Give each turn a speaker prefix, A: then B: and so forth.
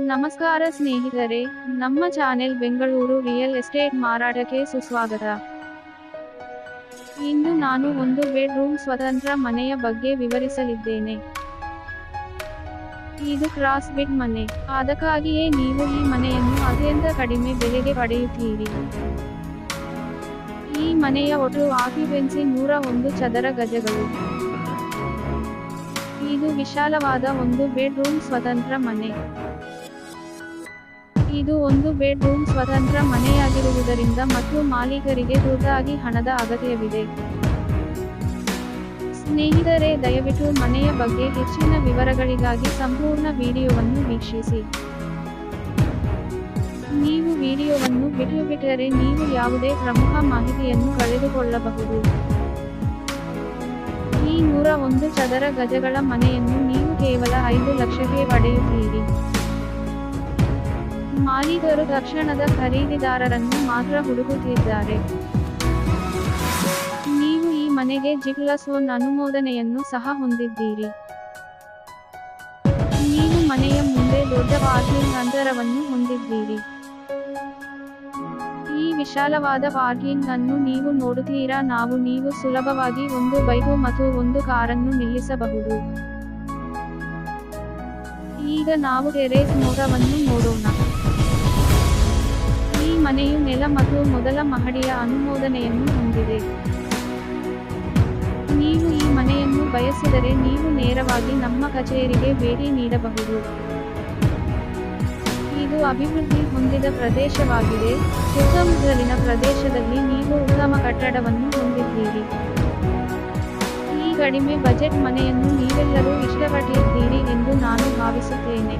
A: ನಮಸ್ಕಾರ ಸ್ನೇಹಿತರೆ, ನಮ್ಮ ಚಾನೆಲ್ ಬೆಂಗಳೂರು ರಿಯಲ್ ಎಸ್ಟೇಟ್ ಮಾರಾಟಕ್ಕೆ ಸುಸ್ವಾಗತ. ಇಂದು ನಾನು ಒಂದು ಬೆಡ್ರೂಮ್ ಸ್ವತಂತ್ರ ಮನೆಯ ಬಗ್ಗೆ ವಿವರಿಸಲಿದ್ದೇನೆ. ಇದು ಕ್ರಾಸ್ ಬೆಡ್ ಮನೆ. ಅದಕ್ಕಾಗಿಯೇ ನೀವು ಈ ಮನೆಯನ್ನು ಅತ್ಯಂತ ಕಡಿಮೆ ಬೆಲೆಗೆ ಪಡೆಯುತ್ತೀರಿ. ಈ ಮನೆಯ ಒಟ್ಟು ಆಕ್ಯುಪೆನ್ಸಿ ನೂರ ಒಂದು ಚದರ ಗಜಗಳು. ಇದು ವಿಶಾಲವಾದ ಒಂದು ಬೆಡ್ರೂಮ್ ಸ್ವತಂತ್ರ ಮನೆ. ಇದು ಒಂದು ಬೆಡ್ರೂಮ್ ಸ್ವತಂತ್ರ ಮನೆಯಾಗಿರುವುದರಿಂದ ಮತ್ತು ಮಾಲೀಕರಿಗೆ ತುರ್ತಾಗಿ ಹಣದ ಅಗತ್ಯವಿದೆ. ಸ್ನೇಹಿತರೆ, ದಯವಿಟ್ಟು ಮನೆಯ ಬಗ್ಗೆ ಹೆಚ್ಚಿನ ವಿವರಗಳಿಗಾಗಿ ಸಂಪೂರ್ಣ ವಿಡಿಯೋವನ್ನು ವೀಕ್ಷಿಸಿ. ನೀವು ವಿಡಿಯೋವನ್ನು ಬಿಟ್ಟು ಬಿಟ್ಟರೆ ನೀವು ಯಾವುದೇ ಪ್ರಮುಖ ಮಾಹಿತಿಯನ್ನು ಕಳೆದುಕೊಳ್ಳಬಹುದು. ಈ ನೂರ ಒಂದು ಚದರ ಗಜಗಳ ಮನೆಯನ್ನು ನೀವು ಕೇವಲ ಐದು ಲಕ್ಷಕ್ಕೆ ಪಡೆಯುತ್ತೀರಿ. ಮಾಲೀಕರು ತಕ್ಷಣದ ಖರೀದಿದಾರರನ್ನು ಮಾತ್ರ ಹುಡುಕುತ್ತಿದ್ದಾರೆ. ನೀವು ಈ ಮನೆಗೆ ಜಿಗ್ಲಸ್ ಅನುಮೋದನೆಯನ್ನು ಸಹ ಹೊಂದಿದ್ದೀರಿ. ನೀವು ಮನೆಯ ಮುಂದೆ ದೊಡ್ಡ ಪಾರ್ಕಿಂಗ್ ಅಂತರವನ್ನು ಹೊಂದಿದ್ದೀರಿ. ಈ ವಿಶಾಲವಾದ ಪಾರ್ಕಿಂಗ್ ಅನ್ನು ನೀವು ನೋಡುತ್ತೀರಾ? ನಾವು ನೀವು ಸುಲಭವಾಗಿ ಒಂದು ಬೈಕು ಮತ್ತು ಒಂದು ಕಾರನ್ನು ನಿಲ್ಲಿಸಬಹುದು. ಈಗ ನಾವು ಟೆರೇಸ್ ನೋಟವನ್ನು ನೋಡೋಣ. ಮನೆಯು ನೆಲ ಮತ್ತು ಮೊದಲ ಮಹಡಿಯ ಅನುಮೋದನೆಯನ್ನು ಹೊಂದಿದೆ. ನೀವು ಈ ಮನೆಯನ್ನು ಬಯಸಿದರೆ ನೀವು ನೇರವಾಗಿ ನಮ್ಮ ಕಚೇರಿಗೆ ಭೇಟಿ ನೀಡಬಹುದು. ಇದು ಅಭಿವೃದ್ಧಿ ಹೊಂದಿದ ಪ್ರದೇಶವಾಗಿದೆ. ಸುತ್ತಮುತ್ತಲಿನ ಪ್ರದೇಶದಲ್ಲಿ ನೀವು ಉತ್ತಮ ಕಟ್ಟಡವನ್ನು ಹೊಂದಿದ್ದೀರಿ. ಈ ಕಡಿಮೆ ಬಜೆಟ್ ಮನೆಯನ್ನು ನೀವೆಲ್ಲರೂ ಇಷ್ಟಪಟ್ಟಿದ್ದೀರಿ ಎಂದು ನಾನು ಭಾವಿಸುತ್ತೇನೆ.